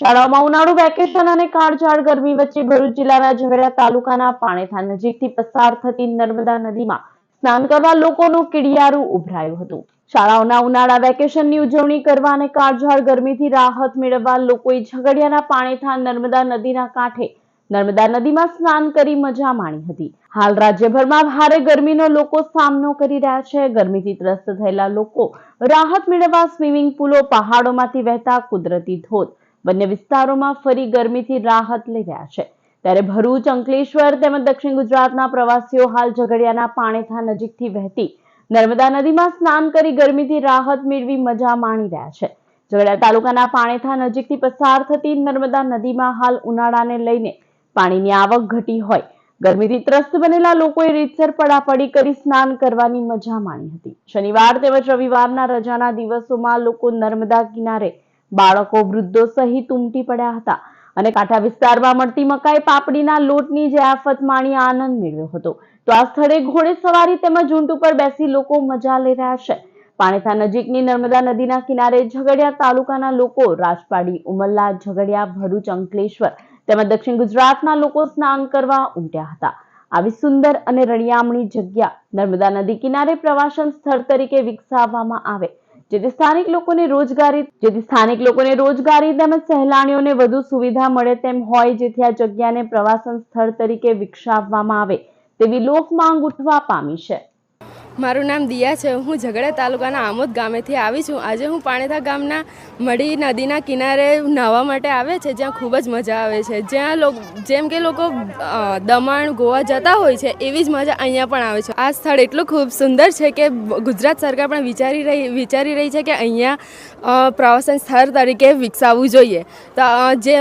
શાળાઓમાં ઉનાળુ વેકેશન અને કાળઝાળ ગરમી વચ્ચે ભરૂચ જિલ્લાના ઝવેરા તાલુકાના પાણેથા નજીકથી પસાર થતી નર્મદા નદીમાં સ્નાન કરવા લોકોનું કિડિયારું ઉભરાયું હતું. શાળાઓના ઉનાળા વેકેશનની ઉજવણી કરવા અને કાળઝાળ ગરમીથી રાહત મેળવવા લોકોએ ઝઘડિયાના પાણેથા નર્મદા નદીના કાંઠે નર્મદા નદીમાં સ્નાન કરી મજા માણી હતી. હાલ રાજ્યભરમાં ભારે ગરમીનો લોકો સામનો કરી રહ્યા છે. ગરમીથી ત્રસ્ત થયેલા લોકો રાહત મેળવવા સ્વિમિંગ પુલો પહાડોમાંથી વહેતા કુદરતી ધોધ બંને વિસ્તારોમાં ફરી ગરમીથી રાહત લઈ રહ્યા છે. ત્યારે ભરૂચ, અંકલેશ્વર તેમજ દક્ષિણ ગુજરાતના પ્રવાસીઓ હાલ ઝઘડિયાના પાણેથા નજીકથી વહેતી નર્મદા નદીમાં સ્નાન કરી ગરમીથી રાહત મેળવી મજા માણી રહ્યા છે. ઝઘડિયા તાલુકાના પાણેથા નજીકથી પસાર થતી નર્મદા નદીમાં હાલ ઉનાળાને લઈને પાણીની આવક ઘટી હોય. ગરમીથી ત્રસ્ત બનેલા લોકોએ રીતસર પડાપડી કરી સ્નાન કરવાની મજા માણી હતી. શનિવાર તેમજ રવિવારના રજાના દિવસોમાં લોકો નર્મદા કિનારે બાળકો વૃદ્ધો સહિત ઉમટી પડ્યા હતા અને કાંઠા વિસ્તારમાં મળતી મકાઈ પાપડીના લોટની જે આફત માણી આનંદ મેળવ્યો હતો. તો આ સ્થળે ઘોડે સવારી તેમજ ઊંટ ઉપર બેસી લોકો મજા લઈ રહ્યા છે. પાણીથા નજીકની નર્મદા નદીના કિનારે ઝઘડિયા તાલુકાના લોકો રાજપાડી ઉમરલા ઝઘડિયા, ભરૂચ, અંકલેશ્વર તેમજ દક્ષિણ ગુજરાતના લોકો સ્નાન કરવા ઉમટ્યા હતા. આવી સુંદર અને રણિયામણી જગ્યા નર્મદા નદી કિનારે પ્રવાસન સ્થળ તરીકે વિકસાવવામાં આવે. જેથી સ્થાનિક લોકોને રોજગારી જેથી સ્થાનિક લોકોને રોજગારી તેમજ સહેલાણીઓને વધુ સુવિધા મળે તેમ હોય જેથી આ જગ્યાને પ્રવાસન સ્થળ તરીકે વિકસાવવામાં આવે તેવી લોક માંગ ઉઠવા પામી છે. મારું નામ દિયા છે. હું ઝઘડા તાલુકાના આમોદ ગામેથી આવી છું. આજે હું પાણેથા ગામના મળી નદીના કિનારે નાહવા માટે આવે છે. જ્યાં ખૂબ જ મજા આવે છે. જ્યાં લોકો, જેમ કે લોકો દમણ, ગોવા જતા હોય છે, એવી જ મજા અહીંયા પણ આવે છે. આ સ્થળ એટલું ખૂબ સુંદર છે કે ગુજરાત સરકાર પણ વિચારી રહી વિચારી રહી છે કે અહીંયા પ્રવાસન સ્થળ તરીકે વિકસાવવું જોઈએ. તો જે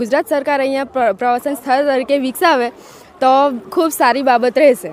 ગુજરાત સરકાર અહીંયા પ્રવાસન સ્થળ તરીકે વિકસાવે, તો ખૂબ સારી બાબત રહેશે.